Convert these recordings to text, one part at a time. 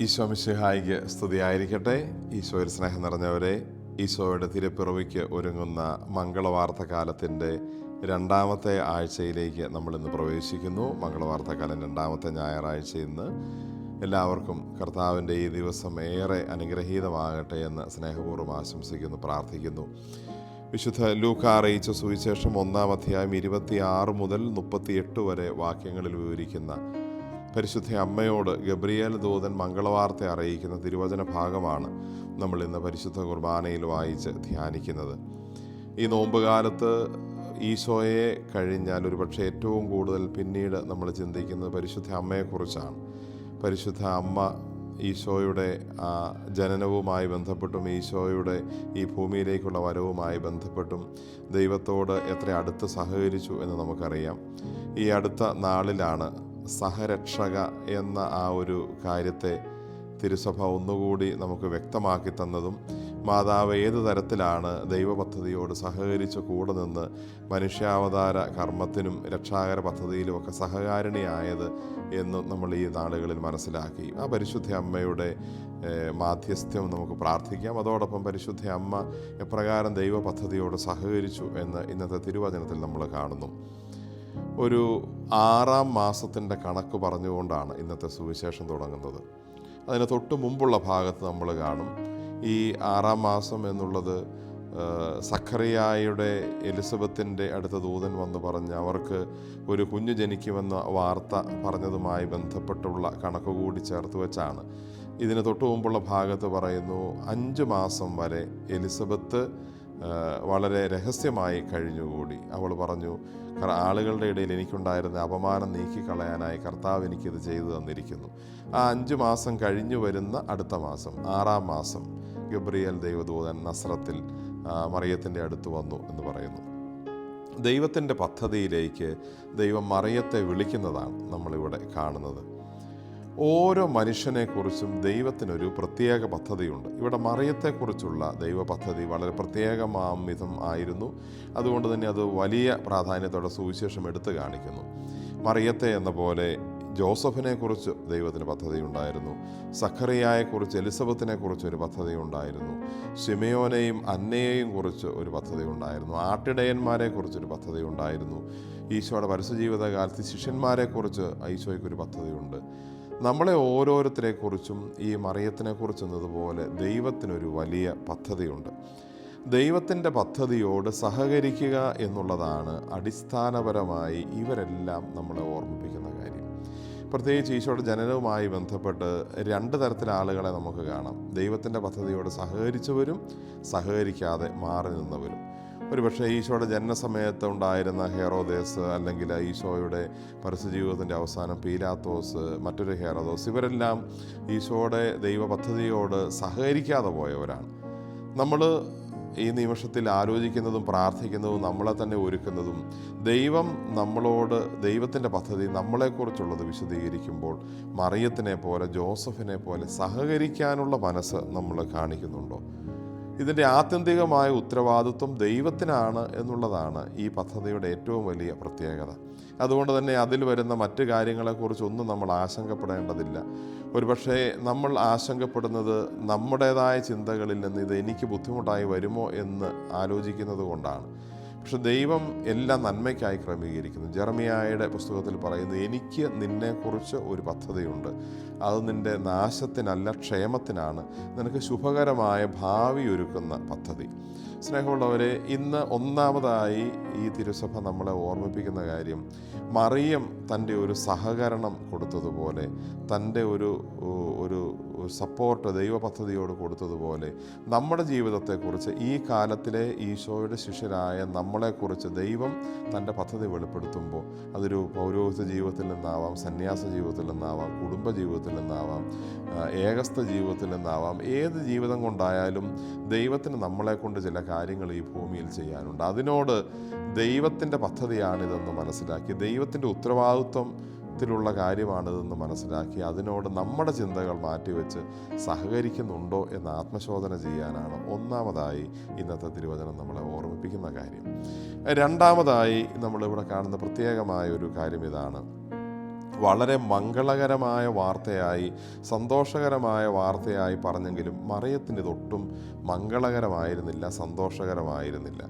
ഈശോ മിശിഹായിക്ക് സ്തുതിയായിരിക്കട്ടെ. ഈശോയിൽ സ്നേഹം നിറഞ്ഞവരെ ഈശോയുടെ തിരുപ്പിറവിക്ക് ഒരുങ്ങുന്ന മംഗളവാർത്ത കാലത്തിന്റെ രണ്ടാമത്തെ ആഴ്ചയിലേക്ക് നമ്മൾ ഇന്ന് പ്രവേശിക്കുന്നു. മംഗളവാർത്ത കാലം രണ്ടാമത്തെ ഞായറാഴ്ച ഇന്ന്. എല്ലാവർക്കും കർത്താവിന്റെ ഈ ദിവസം ഏറെ അനുഗ്രഹീതമാകട്ടെ എന്ന് സ്നേഹപൂർവം ആശംസിക്കുന്നു പ്രാർത്ഥിക്കുന്നു. വിശുദ്ധ ലൂക്ക അറിയിച്ച സുവിശേഷം ഒന്നാം അധ്യായം ഇരുപത്തിയാറ് മുതൽ മുപ്പത്തിയെട്ട് വരെ വാക്യങ്ങളിൽ വിവരിക്കുന്ന പരിശുദ്ധ അമ്മയോട് ഗബ്രിയേൽ ദൂതൻ മംഗളവാർത്ത അറിയിക്കുന്ന തിരുവചന ഭാഗമാണ് നമ്മൾ ഇന്ന് പരിശുദ്ധ കുർബാനയിൽ വായിച്ച് ധ്യാനിക്കുന്നത്. ഈ നോമ്പുകാലത്ത് ഈശോയെ കഴിഞ്ഞാൽ ഒരുപക്ഷെ ഏറ്റവും കൂടുതൽ പിന്നീട് നമ്മൾ ചിന്തിക്കുന്നത് പരിശുദ്ധ അമ്മയെക്കുറിച്ചാണ്. പരിശുദ്ധ അമ്മ ഈശോയുടെ ജനനവുമായി ബന്ധപ്പെട്ടും ഈശോയുടെ ഈ ഭൂമിയിലേക്കുള്ള വരവുമായി ബന്ധപ്പെട്ടും ദൈവത്തോട് എത്ര അടുത്ത് സഹകരിച്ചു എന്ന് നമുക്കറിയാം. ഈ അടുത്ത നാളിലാണ് സഹരക്ഷക എന്ന ആ ഒരു കാര്യത്തെ തിരുസഭ ഒന്നുകൂടി നമുക്ക് വ്യക്തമാക്കി തന്നതും മാതാവ് ഏത് തരത്തിലാണ് ദൈവപദ്ധതിയോട് സഹകരിച്ച് കൂടെ നിന്ന് മനുഷ്യാവതാര കർമ്മത്തിനും രക്ഷാകര പദ്ധതിയിലുമൊക്കെ സഹകാരിണിയായത് എന്ന് നമ്മൾ ഈ നാളുകളിൽ മനസ്സിലാക്കി. ആ പരിശുദ്ധ അമ്മയുടെ മാധ്യസ്ഥ്യം നമുക്ക് പ്രാർത്ഥിക്കാം. അതോടൊപ്പം പരിശുദ്ധ അമ്മ എപ്രകാരം ദൈവ പദ്ധതിയോട് സഹകരിച്ചു എന്ന് ഇന്നത്തെ തിരുവചനത്തിൽ നമ്മൾ കാണുന്നു. ഒരു ആറാം മാസത്തിന്റെ കണക്ക് പറഞ്ഞുകൊണ്ടാണ് ഇന്നത്തെ സുവിശേഷം തുടങ്ങുന്നത്. അതിന് തൊട്ട് മുമ്പുള്ള ഭാഗത്ത് നമ്മൾ കാണും. ഈ ആറാം മാസം എന്നുള്ളത് സഖറിയായുടെ എലിസബത്തിന്റെ അടുത്ത ദൂതൻ വന്ന് പറഞ്ഞ് അവർക്ക് ഒരു കുഞ്ഞു ജനിക്കുമെന്ന വാർത്ത പറഞ്ഞതുമായി ബന്ധപ്പെട്ടുള്ള കണക്ക് കൂടി ചേർത്ത് വെച്ചാണ്. ഇതിന് തൊട്ട് മുമ്പുള്ള ഭാഗത്ത് പറയുന്നു അഞ്ച് മാസം വരെ എലിസബത്ത് വളരെ രഹസ്യമായി കഴിഞ്ഞുകൂടി. അവൾ പറഞ്ഞു "കർ- ആളുകളുടെ ഇടയിൽ എനിക്കുണ്ടായിരുന്ന അപമാനം നീക്കിക്കളയാനായി കർത്താവ് എനിക്കിത് ചെയ്തു തന്നിരിക്കുന്നു. ആ അഞ്ച് മാസം കഴിഞ്ഞു വരുന്ന അടുത്ത മാസം ആറാം മാസം ഗബ്രിയൽ ദൈവദൂതൻ നസ്രത്തിൽ മറിയത്തിന്റെ അടുത്ത് വന്നു എന്ന് പറയുന്നു. ദൈവത്തിന്റെ പദ്ധതിയിലേക്ക് ദൈവം മറിയത്തെ വിളിക്കുന്നതാണ് നമ്മളിവിടെ കാണുന്നത്. ഓരോ മനുഷ്യനെക്കുറിച്ചും ദൈവത്തിനൊരു പ്രത്യേക പദ്ധതിയുണ്ട്. ഇവിടെ മറിയത്തെക്കുറിച്ചുള്ള ദൈവ പദ്ധതി വളരെ പ്രത്യേകമാം വിധം ആയിരുന്നു. അതുകൊണ്ട് തന്നെ അത് വലിയ പ്രാധാന്യത്തോടെ സുവിശേഷം എടുത്തു കാണിക്കുന്നു. മറിയത്തെ എന്ന പോലെ ജോസഫിനെക്കുറിച്ച് ദൈവത്തിന് പദ്ധതി ഉണ്ടായിരുന്നു സഖറിയായെക്കുറിച്ച് എലിസബത്തിനെ കുറിച്ച് ഒരു പദ്ധതി ഉണ്ടായിരുന്നു ഷിമയോനെയും അന്നയെയും കുറിച്ച് ഒരു പദ്ധതി ഉണ്ടായിരുന്നു ആട്ടിടയന്മാരെ കുറിച്ചൊരു പദ്ധതി ഉണ്ടായിരുന്നു ഈശോയുടെ പരസ്യജീവിതകാലത്ത് ശിഷ്യന്മാരെക്കുറിച്ച് ഈശോയ്ക്കൊരു പദ്ധതിയുണ്ട്. നമ്മളെ ഓരോരുത്തരെക്കുറിച്ചും ഈ മറിയത്തിനെക്കുറിച്ച് എന്നതുപോലെ ദൈവത്തിനൊരു വലിയ പദ്ധതിയുണ്ട്. ദൈവത്തിന്റെ പദ്ധതിയോട് സഹകരിക്കുക എന്നുള്ളതാണ് അടിസ്ഥാനപരമായി ഇവരെല്ലാം നമ്മളെ ഓർമ്മിപ്പിക്കുന്ന കാര്യം. പ്രത്യേകിച്ച് ഈശോയുടെ ജനനവുമായി ബന്ധപ്പെട്ട് രണ്ട് തരത്തിലെ ആളുകളെ നമുക്ക് കാണാം. ദൈവത്തിന്റെ പദ്ധതിയോട് സഹകരിച്ചവരും സഹകരിക്കാതെ മാറി നിന്നവരും. ഒരുപക്ഷെ ഈശോയുടെ ജനനസമയത്ത് ഉണ്ടായിരുന്ന ഹെറോദേസ് അല്ലെങ്കിൽ ഈശോയുടെ പരസ്യജീവിതത്തിന്റെ അവസാനം പീലാത്തോസ് മറ്റൊരു ഹെറോദോസ് ഇവരെല്ലാം ഈശോയുടെ ദൈവ പദ്ധതിയോട് സഹകരിക്കാതെ പോയവരാണ്. നമ്മൾ ഈ നിമിഷത്തിൽ ആലോചിക്കുന്നതും പ്രാർത്ഥിക്കുന്നതും നമ്മളെ തന്നെ ഒരുക്കുന്നതും ദൈവം നമ്മളോട് ദൈവത്തിന്റെ പദ്ധതി നമ്മളെക്കുറിച്ചുള്ളത് വിശദീകരിക്കുമ്പോൾ മറിയത്തിനെ പോലെ ജോസഫിനെ പോലെ സഹകരിക്കാനുള്ള മനസ്സ് നമ്മൾ കാണിക്കുന്നുണ്ടോ? ഇതിന്റെ ആത്യന്തികമായ ഉത്തരവാദിത്വം ദൈവത്തിനാണ് എന്നുള്ളതാണ് ഈ പദ്ധതിയുടെ ഏറ്റവും വലിയ പ്രത്യേകത. അതുകൊണ്ട് തന്നെ അതിൽ വരുന്ന മറ്റു കാര്യങ്ങളെക്കുറിച്ചൊന്നും നമ്മൾ ആശങ്കപ്പെടേണ്ടതില്ല. ഒരുപക്ഷെ നമ്മൾ ആശങ്കപ്പെടുന്നത് നമ്മുടേതായ ചിന്തകളിൽ നിന്ന് ഇത് എനിക്ക് ബുദ്ധിമുട്ടായി വരുമോ എന്ന് ആലോചിക്കുന്നത് കൊണ്ടാണ്. പക്ഷെ ദൈവം എല്ലാം നന്മയ്ക്കായി ക്രമീകരിക്കുന്നു. ജർമിയായുടെ പുസ്തകത്തിൽ പറയുന്നു എനിക്ക് നിന്നെക്കുറിച്ച് ഒരു പദ്ധതിയുണ്ട്. അത് നിന്റെ നാശത്തിനല്ല ക്ഷേമത്തിനാണ്. നിനക്ക് ശുഭകരമായ ഭാവി ഒരുക്കുന്ന പദ്ധതി. സ്നേഹമുള്ളവരെ ഇന്ന് ഒന്നാമതായി ഈ തിരുസഭ നമ്മളെ ഓർമ്മിപ്പിക്കുന്ന കാര്യം മറിയം തന്റെ ഒരു സഹകരണം കൊടുത്തതുപോലെ തന്റെ ഒരു ഒരു സപ്പോർട്ട് ദൈവ പദ്ധതിയോട് കൊടുത്തതുപോലെ നമ്മുടെ ജീവിതത്തെക്കുറിച്ച് ഈ കാലത്തിലെ ഈശോയുടെ ശിഷ്യരായ നമ്മളെക്കുറിച്ച് ദൈവം തന്റെ പദ്ധതി വെളിപ്പെടുത്തുമ്പോൾ അതൊരു പൗരോഹിത ജീവിതത്തിൽ നിന്നാവാം സന്യാസ ജീവിതത്തിൽ നിന്നാവാം കുടുംബ ജീവിതത്തിൽ നിന്നാവാം ഏകസ്ഥ ജീവിതത്തിൽ നിന്നാവാം. ഏത് ജീവിതം കൊണ്ടായാലും ദൈവത്തിന് നമ്മളെക്കൊണ്ട് ചില കാര്യങ്ങൾ ഈ ഭൂമിയിൽ ചെയ്യാനുണ്ട്. അതിനോട് ദൈവത്തിന്റെ പദ്ധതിയാണിതെന്ന് മനസ്സിലാക്കി. ദൈവത്തിന്റെ ഉത്തരവാദിത്വം ത്തിലുള്ള കാര്യമാണിതെന്ന് മനസ്സിലാക്കി അതിനോട് നമ്മുടെ ചിന്തകൾ മാറ്റിവെച്ച് സഹകരിക്കുന്നുണ്ടോ എന്ന് ആത്മശോധന ചെയ്യാനാണ് ഒന്നാമതായി ഇന്നത്തെ തിരുവചനം നമ്മളെ ഓർമ്മിപ്പിക്കുന്ന കാര്യം. രണ്ടാമതായി നമ്മളിവിടെ കാണുന്ന പ്രത്യേകമായ ഒരു കാര്യം ഇതാണ്. വളരെ മംഗളകരമായ വാർത്തയായി സന്തോഷകരമായ വാർത്തയായി പറഞ്ഞെങ്കിലും മറിയത്തിന് ഇതൊട്ടും മംഗളകരമായിരുന്നില്ല സന്തോഷകരമായിരുന്നില്ല.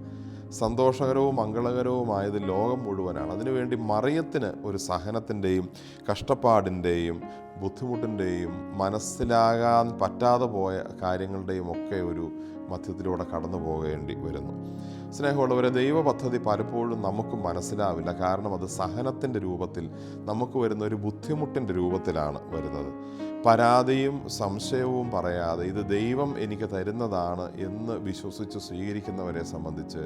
സന്തോഷകരവും മംഗളകരവുമായത് ലോകം മുഴുവനാണ്. അതിനുവേണ്ടി മറിയത്തിന് ഒരു സഹനത്തിന്റെയും കഷ്ടപ്പാടിന്റെയും ബുദ്ധിമുട്ടിന്റെയും മനസ്സിലാകാൻ പറ്റാതെ പോയ കാര്യങ്ങളുടെയും ഒക്കെ ഒരു മധ്യത്തിലൂടെ കടന്നു പോകേണ്ടി വരുന്നു. സ്നേഹമുള്ളവരെ ദൈവ പദ്ധതി പലപ്പോഴും നമുക്ക് മനസ്സിലാവില്ല. കാരണം അത് സഹനത്തിന്റെ രൂപത്തിൽ നമുക്ക് വരുന്ന ഒരു ബുദ്ധിമുട്ടിന്റെ രൂപത്തിലാണ് വരുന്നത്. പരാതിയും സംശയവും പറയാതെ ഇത് ദൈവം എനിക്ക് തരുന്നതാണ് എന്ന് വിശ്വസിച്ച് സ്വീകരിക്കുന്നവരെ സംബന്ധിച്ച്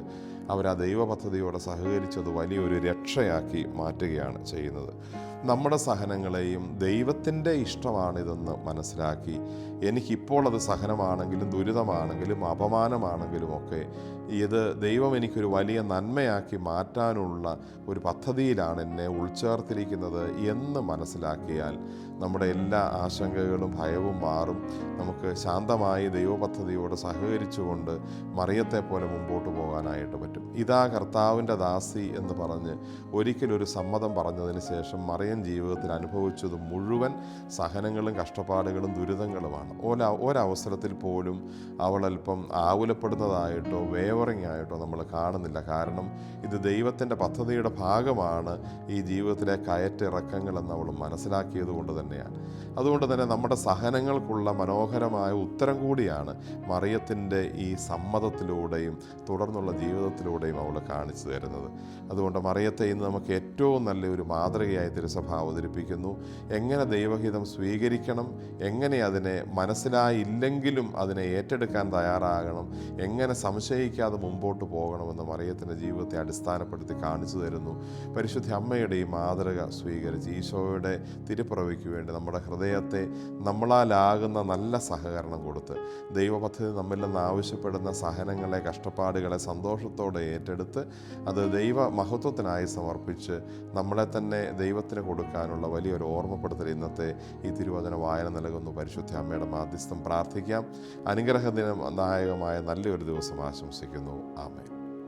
അവർ ആ ദൈവ പദ്ധതിയോടെ സഹകരിച്ചത് വലിയൊരു രക്ഷയാക്കി മാറ്റുകയാണ് ചെയ്യുന്നത്. നമ്മുടെ സഹനങ്ങളെയും ദൈവത്തിന്റെ ഇഷ്ടമാണിതെന്ന് മനസ്സിലാക്കി എനിക്കിപ്പോൾ അത് സഹനമാണെങ്കിലും ദുരിതമാണെങ്കിലും അപമാനമാണെങ്കിലും ഒക്കെ ഇത് ദൈവം എനിക്കൊരു വലിയ നന്മയാക്കി മാറ്റാനുള്ള ഒരു പദ്ധതിയിലാണ് എന്നെ ഉൾച്ചേർത്തിരിക്കുന്നത് എന്ന് മനസ്സിലാക്കിയാൽ നമ്മുടെ എല്ലാ ആശങ്കകളും ഭയവും മാറും. നമുക്ക് ശാന്തമായി ദൈവപദ്ധതിയോട് സഹകരിച്ചുകൊണ്ട് മറിയത്തെ പോലെ മുമ്പോട്ട് പോകാനായിട്ട് പറ്റും. ഇതാ കർത്താവിന്റെ ദാസി എന്ന് പറഞ്ഞ് ഒരിക്കലൊരു സമ്മതം പറഞ്ഞതിന് ശേഷം മറിയൻ ജീവിതത്തിൽ അനുഭവിച്ചത് മുഴുവൻ സഹനങ്ങളും കഷ്ടപ്പാടുകളും ദുരിതങ്ങളുമാണ്. ഓല ഒരവസരത്തിൽ പോലും അവൾ അല്പം ആകുലപ്പെടുന്നതായിട്ടോ വേവറിങ് ആയിട്ടോ നമ്മൾ കാണുന്നില്ല. കാരണം ഇത് ദൈവത്തിന്റെ പദ്ധതിയുടെ ഭാഗമാണ് ഈ ജീവിതത്തിലെ കയറ്റിറക്കങ്ങളെന്ന് അവൾ മനസ്സിലാക്കിയത് കൊണ്ട് തന്നെയാണ്. അതുകൊണ്ട് തന്നെ നമ്മുടെ സഹനങ്ങൾക്കുള്ള മനോഹരമായ ഉത്തരം കൂടിയാണ് മറിയത്തിന്റെ ഈ സമ്മതത്തിലൂടെയും തുടർന്നുള്ള ജീവിതത്തിലൂടെയും അവൾ കാണിച്ചു തരുന്നത്. അതുകൊണ്ട് മറിയത്തെ ഇന്ന് നമുക്ക് ഏറ്റവും നല്ലൊരു മാതൃകയായി തിരുസഭ അവതരിപ്പിക്കുന്നു. എങ്ങനെ ദൈവഹിതം സ്വീകരിക്കണം? എങ്ങനെ അതിനെ മനസ്സിലായില്ലെങ്കിലും അതിനെ ഏറ്റെടുക്കാൻ തയ്യാറാകണം? എങ്ങനെ സംശയിക്കാതെ മുമ്പോട്ട് പോകണമെന്ന് മറിയത്തിന്റെ ജീവിതത്തെ അടിസ്ഥാനപ്പെടുത്തി കാണിച്ചു തരുന്നു. പരിശുദ്ധ അമ്മയുടെ ഈ മാതൃക സ്വീകരിച്ച് ഈശോയുടെ തിരുപ്പിറവിക്ക് വേണ്ടി നമ്മുടെ ഹൃദയത്തെ നമ്മളാലാകുന്ന നല്ല സഹകരണം കൊടുത്ത് ദൈവപദ്ധതി നമ്മിൽ നിന്ന് ആവശ്യപ്പെടുന്ന സഹനങ്ങളെ കഷ്ടപ്പാടുകളെ സന്തോഷത്തോടെ ഏറ്റെടുത്ത് അത് ദൈവ മഹത്വത്തിനായി സമർപ്പിച്ച് നമ്മളെ തന്നെ ദൈവത്തിന് കൊടുക്കാനുള്ള വലിയൊരു ഓർമ്മപ്പെടുത്തൽ ഇന്നത്തെ ഈ തിരുവചന വായന നൽകുന്നു. പരിശുദ്ധ അമ്മയുടെ മാധ്യസ്ഥം പ്രാർത്ഥിക്കാം. അനുഗ്രഹ ദിനം നായകമായ നല്ലൊരു ദിവസം ആശംസിക്കുന്നു. ആമേ